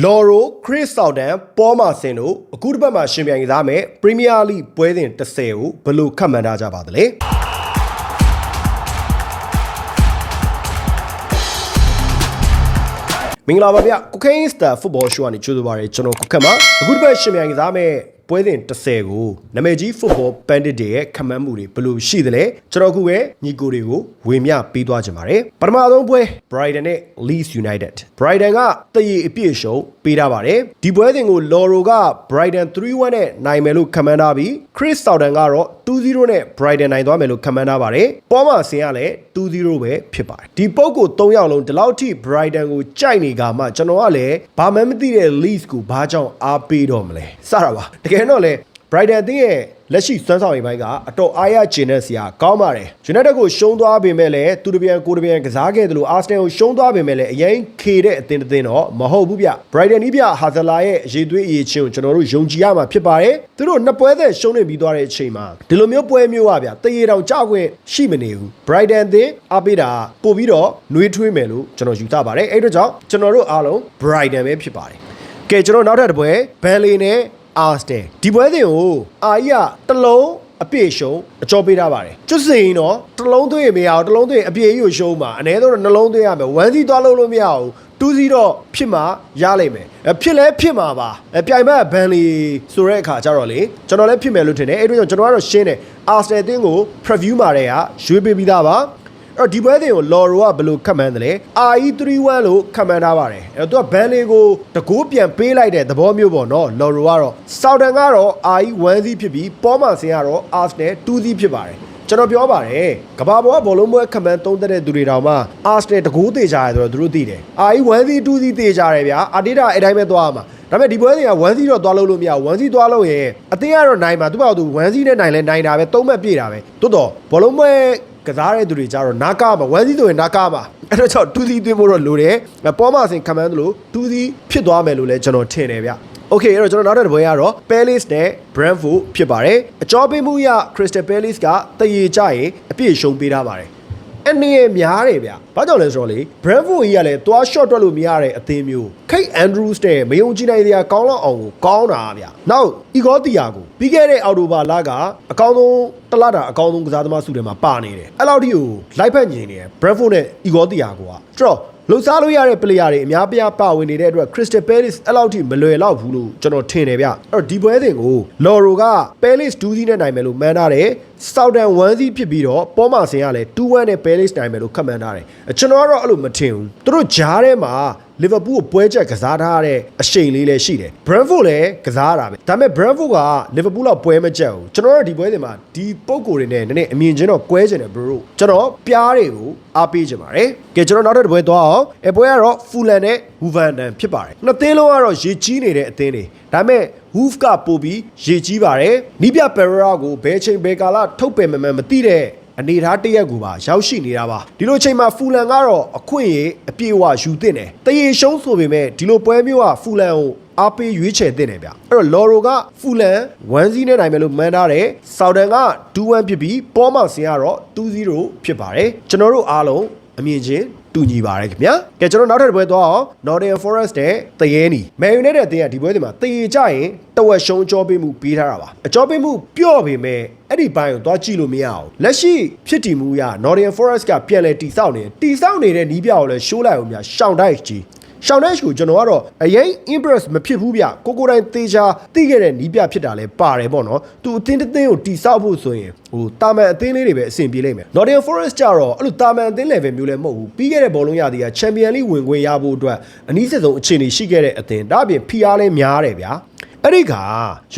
လော်ရိုခရစ်ဆောက်တန်ပေါ်မာဆင်တို့အခုတစ်ပတ်မှာရှင်ပြိုင်ကစားမယ်ပရီးမီးယားလိပွဲစဉ်30ကိုဘယ်လိုခန့်မှန်းထားကြပါသလဲမင်္ဂလာပါဗျကုခိန်းစတာဖုတ်ဘောရှိုးကနေကြိုးဆိုပါရကျွန်တော်ကုခတ်မှာအခုတစ်ပတ်ရှင်ပြိုင်ကစားမယ် ပွဲစဉ်30ကိုနာမည်ကြီး football bandit တွေရဲ့ခန့်မှန်းမှုတွေဘယ်လိုရှိသလဲကျွန်တော်အခုပဲညီကိုတွေကိုဝေမျှပေးသွားကြပါတယ်ပထမဆုံးပွဲ Brighton နဲ့ Leeds United Brighton ကတည်ရအပြည့်ရှုံပေးထားပါတယ်ဒီပွဲစဉ်ကို Loro က Brighton 3-1နဲ့နိုင်မယ်လို့ခန့်မှန်းထားပြီး Chris Southern ကတော့2-0နဲ့ Brighton နိုင်သွားမယ်လို့ခန့်မှန်းထားပါတယ်ပေါ်မှာဆင်ရလဲ2-0ပဲဖြစ်ပါတယ်ဒီပုတ်ကို3ယောက်လုံးဒီလောက်ထိ Brighton ကိုကြိုက်နေကမှကျွန်တော်ကလည်းဘာမှမသိတဲ့ Leeds ကိုဘာကြောင့်အားပေးတော့မလဲစတာပါတကယ်တော့လေ Brighton အသင်းရဲ့လက်ရှိစွမ်းဆောင်ရည်ပိုင်းကအတော်အားရကျင်တဲ့ဆရာကောင်းပါတယ် United ကိုရှုံးသွားပေမဲ့လည်းသူတပြန်ကိုတပြန်ကစားခဲ့တယ်လို့ Arsenal ကိုရှုံးသွားပေမဲ့လည်းအရင်ခေတဲ့အသင်းတစ်သင်းတော့မဟုတ်ဘူးဗျ Brighton နီးပြဟာဇလာရဲ့အရေးသွေးအရေးချင်းကိုကျွန်တော်တို့ယုံကြည်ရမှာဖြစ်ပါတယ်သူတို့နှစ်ပွဲသက်ရှုံးနေပြီးသွားတဲ့အချိန်မှာဒီလိုမျိုးပွဲမျိုးอ่ะဗျတရေတောင်ကြောက်ခွင့်ရှိမနေဘူး Brighton အသင်းအားပေးတာပို့ပြီးတော့နှွေးထွေးမယ်လို့ကျွန်တော်ယူဆပါတယ်အဲ့အတွက်ကြောင့်ကျွန်တော်တို့အားလုံး Brighton ပဲဖြစ်ပါတယ်ကဲကျွန်တော်နောက်ထပ်တစ်ပွဲ Burnley နဲ့ Arsenal ဒီပွဲစဉ်ကိုအာကြီးကတစ်လုံးအပြည့်ရှုံးအကျော်ပေးထားပါတယ်ကျွတ်စင်တော့တစ်လုံးသွင်းရင်မရအောင်တစ်လုံးသွင်းရင်အပြည့်ကြီးကိုရှုံးမှာအ ਨੇ တော့နှလုံးသွင်းရမယ်ဝမ်းစီသွားလို့လို့မရဘူးတူးစီတော့ဖြစ်မှာရလိမ့်မယ်အဖြစ်လဲဖြစ်မှာပါအပြိုင်ဘက်ဘန်လီဆိုတဲ့အခါကျတော့လေကျွန်တော်လည်းဖြစ်မယ်လို့ထင်တယ်အဲ့တို့ကြောင့်ကျွန်တော်ကတော့ရှင်းတယ် Arsenal အသင်းကို preview မှာတဲ့ကရွေးပေးပြီးသားပါ အဲ့တော့ဒီပွဲစဉ်ကိုလော်ရိုကဘယ်လိုခတ်မှန်းတယ်လဲ RE31 လို့ခတ်မှန်းထားပါတယ်အဲ့တော့သူကဘန်လီကိုတကိုးပြန်ပေးလိုက်တဲ့သဘောမျိုးပေါ့နော်လော်ရိုကတော့ဆောက်တန်ကတော့ RE1 စီးဖြစ်ပြီးပေါ်မာဆင်ကတော့ Arsenal 2စီးဖြစ်ပါတယ်ကျွန်တော်ပြောပါတယ်ကဘာပေါ်ကဘောလုံးပွဲခမန်းသုံးသက်တဲ့သူတွေတောင်မှအာစနယ်တကူးသေးကြရတယ်ဆိုတော့သူတို့သိတယ်အာကြီး1စီ2စီသေးကြတယ်ဗျာအာတေတာအဲ့တိုင်းပဲသွားမှာဒါပေမဲ့ဒီပွဲတွေက1စီတော့သွားလို့လို့မရဘူး1စီသွားလို့ရင်အတင်းကတော့နိုင်မှာသူ့ဘာလို့1စီနဲ့နိုင်လဲနိုင်တာပဲသုံးမှတ်ပြည့်တာပဲတိုးတော့ဘောလုံးပွဲ ကစားတဲ့သူတွေကြတော့နာကာမှာ1စီဆိုရင်နာကာမှာအဲ့တော့ကြောင့်2စီသွင်းဖို့တော့လိုတယ်ပေါ်မှာစင်ခမန်းသလို2စီဖြစ်သွားမယ်လို့လည်းကျွန်တော်ထင်တယ်ဗျ โอเคအဲ့တော့ကျွန်တော်နောက်တဲ့ပွဲကတော့ Palace နဲ့ Brentford ဖြစ်ပါတယ်အကြောပေးမှုရ Crystal Palace ကတရေကြရင်အပြည့်ရှုံးပေးထားပါတယ် အနေရများတယ်ဗျ။ဘာကြောင့်လဲဆိုတော့လေ Brentford ကြီးကလည်းသွား shot တွက်လို့မရတဲ့အသင်းမျိုး Kate Andrews တဲ့မယုံကြည်နိုင်စရာကောင်းလောက်အောင်ကိုကောင်းတာဗျ။နောက် Igor Thiago ပြီးခဲ့တဲ့အော်တိုဘာလကအကောင်းဆုံးတလတာအကောင်းဆုံးကစားသမားစုထဲမှာပါနေတယ်။အဲ့လောက်ထိကိုလိုက်ဖက်ညင်နေတယ် Brentford နဲ့ Igor Thiago က။ဆိုတော့ လှုပ်ရှားလို့ရတဲ့ player တွေအများပြားပါဝင်နေတဲ့အတွက် Crystal Palace အဲ့လောက်ထိမလွယ်တော့ဘူးလို့ကျွန်တော်ထင်တယ်ဗျအဲ့တော့ဒီပွဲစဉ်ကို Loro က Palace 2စီးနဲ့နိုင်မယ်လို့မှန်းထားတယ် Southern 1စီးဖြစ်ပြီးတော့ပေါ်မာဆင်ကလည်း2-1နဲ့ Palace နိုင်မယ်လို့ခန့်မှန်းထားတယ်ကျွန်တော်ကတော့အဲ့လိုမထင်ဘူးသူတို့ဂျားထဲမှာ လီဗာပူးကိုပွဲချက်ကစားထားတဲ့အရှိန်လေးလည်းရှိတယ်။ Brentford လည်းကစားတာပဲ။ဒါပေမဲ့ Brentford ကလီဗာပူးလောက်ပွဲမချက်ဘူး။ကျွန်တော်တို့ဒီပွဲစဉ်မှာဒီပုံကိုယ်တွေနဲ့နည်းနည်းအမြင်ချင်းတော့ကွဲချင်တယ် bro ။ကျွန်တော်ပြားတွေကိုအားပေးချင်ပါတယ်။ကဲကျွန်တော်နောက်တစ်ပွဲသွားအောင်။အပွဲကတော့ Fulham နဲ့ Wolverhampton ဖြစ်ပါတယ်။နှစ်သင်းလုံးကတော့ရေကြီးနေတဲ့အသင်းတွေ။ဒါပေမဲ့ Wolf ကပို့ပြီးရေကြီးပါတယ်။နီးပြ Pereira ကိုဘယ်ချိန်ဘယ်ကာလထုတ်ပယ်မှန်းမသိတဲ့ အနေထားတရက်ကူပါရောက်ရှိနေတာပါဒီလိုချိန်မှာဖူလန်ကတော့အခွင့်အရေးအပြည့်အဝယူသင့်တယ်တရေရှုံးဆိုပေမဲ့ဒီလိုပွဲမျိုးကဖူလန်ကိုအားပေးရွေးချယ်သင့်တယ်ဗျအဲ့တော့လော်ရိုကဖူလန်1စီးနဲ့နိုင်မယ်လို့မှန်းထားတယ်ဆော်ဒန်က2-1ဖြစ်ပြီးပေါ်မောင်စင်ကတော့2-0ဖြစ်ပါတယ်ကျွန်တော်တို့အားလုံးအမြင်ချင်း တူညီပါတယ်ခင်ဗျာကဲကျွန်တော်နောက်ထပ်တစ်ပွဲသွားအောင် Nottingham Forest နဲ့တရေနီ Man United အသင်းကဒီပွဲဒီမှာတရေကြရင်တဝက်ရှုံးအကြောပေးမှုပေးထားတာပါအကြောပေးမှုပြော့ပေမဲ့အဲ့ဒီဘိုင်းကိုသွားကြည့်လို့မရအောင်လက်ရှိဖြစ်တည်မှုရ Nottingham Forest ကပြန်လဲတီဆောက်နေတီဆောက်နေတဲ့နီးပြကိုလည်းရှိုးလိုက်အောင်များရှောင်းတိုက်ကြီး ရှောင်းတဲ့ကိုကျွန်တော်ကတော့အရင် impress မဖြစ်ဘူးဗျကိုကိုတိုင်းသေချာသိခဲ့တဲ့နီးပြဖြစ်တာလဲပါတယ်ပေါ့နော်သူအသင်းတစ်သင်းကိုတီဆောက်ဖို့ဆိုရင်ဟိုတာမန်အသင်းလေးတွေပဲအဆင်ပြေလိမ့်မယ် Nottingham Forest ကြတော့အဲ့လိုတာမန်အသင်း level မျိုးလည်းမဟုတ်ဘူးပြီးခဲ့တဲ့ဘောလုံးရသည်က Champion League ဝင်ခွင့်ရဖို့အတွက်အနည်းဆုံးအခြေအနေရှိခဲ့တဲ့အသင်းဒါအပြင် PR လည်းများတယ်ဗျာ အဲ့ဒီက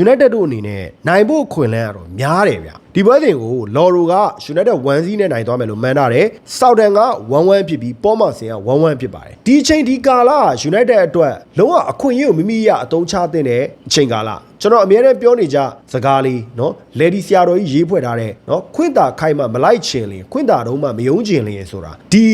United တို့အနေနဲ့နိုင်ဖို့ခွင့်လန်းရတော့များတယ်ဗျဒီပွဲစဉ်ကိုလော်ရိုက United 1စီးနဲ့နိုင်သွားမယ်လို့မှန်းထားတယ်။ Southern က1-1ဖြစ်ပြီးပေါ်မဆင်က1-1ဖြစ်ပါတယ်။ဒီအချိန်ဒီကာလ United အတွက်လုံးဝအခွင့်အရေးကိုမိမိရအသုံးချသင့်တဲ့အချိန်ကာလ ကျွန်တော်အများနဲ့ပြောနေကြစကားလေးနော်လေဒီဆရာတော်ကြီးရေးဖွဲ့ထားတဲ့နော်ခွင့်တာခိုင်မှမလိုက်ချင်လင်ခွင့်တာတော့မှမယုံချင်လင်ဆိုတာဒီ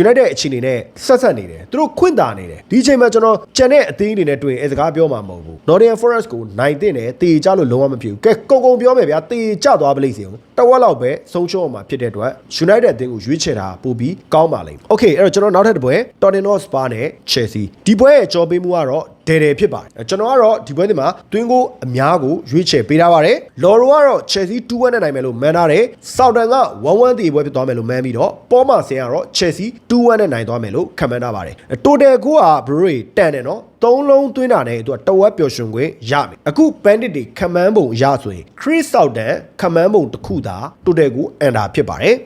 United အခြေအနေနဲ့ဆက်ဆက်နေတယ်သူတို့ခွင့်တာနေတယ်ဒီအချိန်မှာကျွန်တော်ကျန်တဲ့အသင်းတွေနဲ့တွေ့ရင်အဲစကားပြောမှာမဟုတ်ဘူး Northern Forest ကိုနိုင်တဲ့နဲ့တေချလို့လုံးဝမဖြစ်ဘူးကဲကုံကုံပြောမယ်ဗျာတေချသွားပလိမ့်စီအောင်တဝက်လောက်ပဲဆုံးရှုံးအောင်မှာဖြစ်တဲ့အတွက် United အသင်းကိုရွေးချယ်တာပို့ပြီးကောင်းပါလိမ့်မယ် Okay အဲ့တော့ကျွန်တော်နောက်ထပ်တစ်ပွဲ Tottenham Hotspur နဲ့ Chelsea ဒီပွဲရဲ့ကြောပေးမှုကတော့ ဒယ်ဒယ်ဖြစ်ပါတယ်အဲကျွန်တော်ကတော့ဒီပွဲဒီမှာတွင်းကိုအများကိုရွေးချယ်ပေးထားပါတယ်လော်ရိုကတော့ Chelsea 2-1နဲ့နိုင်မယ်လို့မှန်းထားတယ်ဆောက်တန်က1-1တီပွဲဖြစ်သွားမယ်လို့မှန်းပြီးတော့ပေါ်မာဆင်ကတော့ Chelsea 2-1နဲ့နိုင်သွားမယ်လို့ခန့်မှန်းထားပါတယ်တိုတယ်ကိုကဘရိုရီတန်တယ်နော်သုံးလုံးသွင်းတာနဲ့သူကတဝက်ပျော်ရွှင်ခွင့်ရမယ်အခု bandit တွေခမန်းပုံရဆိုရင် Chris Southern ခမန်းပုံတစ်ခုသာတိုတယ်ကိုအန်တာဖြစ်ပါတယ်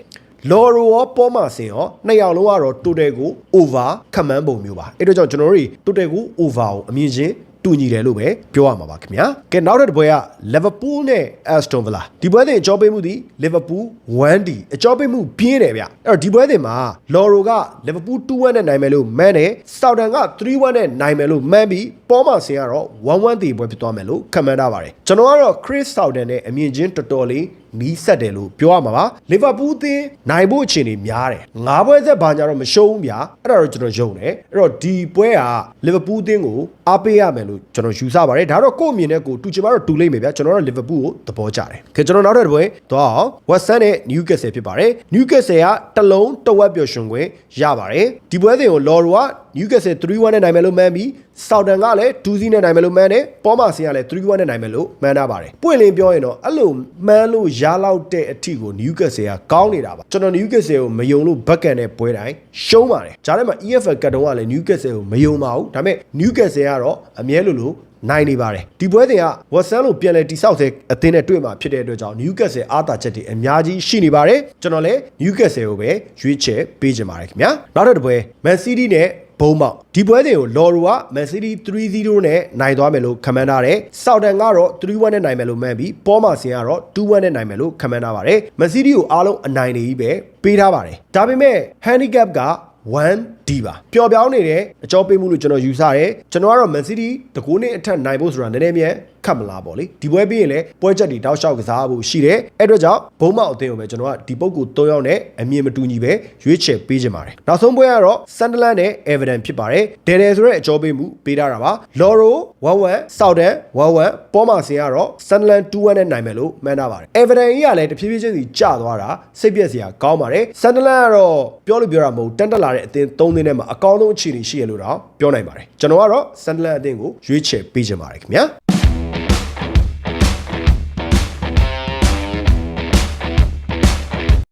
လော်ရိုရောပေါ်မာစင်ရောနှစ်ယောက်လုံးကတော့တိုတယ်ကို over ခမန်းပုံမျိုးပါအဲ့တော့ကြောင့်ကျွန်တော်တို့တိုတယ်ကို over ကိုအမြင်ချင်းတူညီတယ်လို့ပဲပြောရမှာပါခင်ဗျာကဲနောက်တစ်ပွဲက Liverpool နဲ့ Aston Villa ဒီပွဲတင်အကြောပေးမှုဒီ Liverpool 1D အကြောပေးမှုပြင်းတယ်ဗျအဲ့တော့ဒီပွဲတင်မှာ Loro က Liverpool 2-1နဲ့နိုင်မယ်လို့မှန်းတယ် Southampton က3-1နဲ့နိုင်မယ်လို့မှန်းပြီးပေါ်မှာဆင်ကတော့1-1တီပွဲဖြစ်သွားမယ်လို့ခန့်မှန်းထားပါတယ်ကျွန်တော်ကတော့ Chris Southampton နဲ့အမြင်ချင်းတော်တော်လေးနီးစက်တယ်လို့ပြောရမှာပါလီဗာပူးအသင်းနိုင်ဖို့အခြေအနေများတယ်ငါးပွဲဆက်ဘာညာတော့မရှုံးဘူးဗျာအဲ့ဒါတော့ကျွန်တော်ယုံတယ်အဲ့တော့ဒီပွဲကလီဗာပူးအသင်းကိုအားပေးရမယ်လို့ကျွန်တော်ယူဆပါတယ်ဒါတော့ကိုယ့်အမြင်နဲ့ကိုတူချင်မှတော့တူလိမ့်မယ်ဗျာကျွန်တော်တို့လီဗာပူးကိုသဘောကျတယ်ခင်ကျွန်တော်နောက်တစ်ပွဲတော့ West Ham နဲ့ Newcastle ဖြစ်ပါတယ် Newcastle ကတလုံးတဝက်ပျော်ရွှင်ခွင့်ရပါတယ်ဒီပွဲစဉ်ကို Loro က Newcastle 3-1နဲ့နိုင်မယ်လို့မှန်းပြီး Southampton ကလည်း2-0နဲ့နိုင်မယ်လို့မှန်းတယ်ပေါ်မာစင်ကလည်း3-1နဲ့နိုင်မယ်လို့မှန်းထားပါတယ်ပွင့်လင်းပြောရင်တော့အဲ့လိုမှန်းလို့ရလောက်တဲ့အထိကို Newcastle ကကောင်းနေတာပါကျွန်တော် Newcastle ကိုမယုံလို့ဘက်ကန်တဲ့ပွဲတိုင်းရှုံးပါတယ်ဂျားထဲမှာ EFL ကတ်တုံးကလည်း Newcastle ကိုမယုံပါဘူးဒါပေမဲ့ Newcastle ကတော့အမြဲလိုလိုနိုင်နေပါတယ်ဒီပွဲတင်ကဝက်ဆန်လိုပြန်လဲတိဆောက်တဲ့အသင်းနဲ့တွေ့မှာဖြစ်တဲ့အတွက်ကြောင့် Newcastle အားသာချက်တွေအများကြီးရှိနေပါတယ်ကျွန်တော်လည်း Newcastle ကိုပဲရွေးချယ်ပေးချင်ပါတယ်ခင်ဗျာနောက်တစ်ပွဲ Man City နဲ့ ဘုံမောက်ဒီပွဲတွေကိုလော်ရူက Man City 3-0နဲ့နိုင်သွားမယ်လို့ခန့်မှန်းထားတယ်။ဆောက်တန်ကတော့3-1နဲ့နိုင်မယ်လို့မှန်းပြီးပေါ်မာစင်ကတော့2-1နဲ့နိုင်မယ်လို့ခန့်မှန်းထားပါတယ်။ Man City ကိုအားလုံးအနိုင်နေကြီးပဲပေးထားပါတယ်။ဒါပေမဲ့ handicap က 1D ပါပျော်ပြောင်းနေတဲ့အကြောပေးမှုလို့ကျွန်တော်ယူဆတယ်ကျွန်တော်ကတော့ Man City တကူနဲ့အထက်နိုင်ဖို့ဆိုတာနည်းနည်းမြန်ခတ်မလားပေါ့လေဒီပွဲပြီးရင်လည်းပွဲချက်တွေတောက်လျှောက်ကစားဖို့ရှိတယ်အဲ့အတွက်ကြောင့်ဘုံမောက်အသင်းကိုပဲကျွန်တော်ကဒီပုတ်ကို၃ယောက်နဲ့အမြင်မတူညီပဲရွေးချယ်ပေးခြင်းပါတယ်နောက်ဆုံးပွဲကတော့ Sunderland နဲ့ Everton ဖြစ်ပါတယ်ဒယ်ဒယ်ဆိုတဲ့အကြောပေးမှုပေးထားတာပါ Loro 1-1 Southampton 1-1ပေါ်မာစင်ကတော့ Sunderland 2-1နဲ့နိုင်မယ်လို့မှန်းထားပါတယ် Everton ကြီးကလည်းတဖြည်းဖြည်းချင်းစီကျသွားတာစိတ်ပြက်စရာကောင်းပါတယ် Sunderland ကတော့ပြောလို့ပြောတာမဟုတ်တန်တက်လာတဲ့အသင်း၃သင်းထဲမှာအကောင်းဆုံးအခြေအနေရှိရလို့တော့ပြောနိုင်ပါတယ်ကျွန်တော်ကတော့ Sunderland အသင်းကိုရွေးချယ်ပေးခြင်းပါတယ်ခင်ဗျာ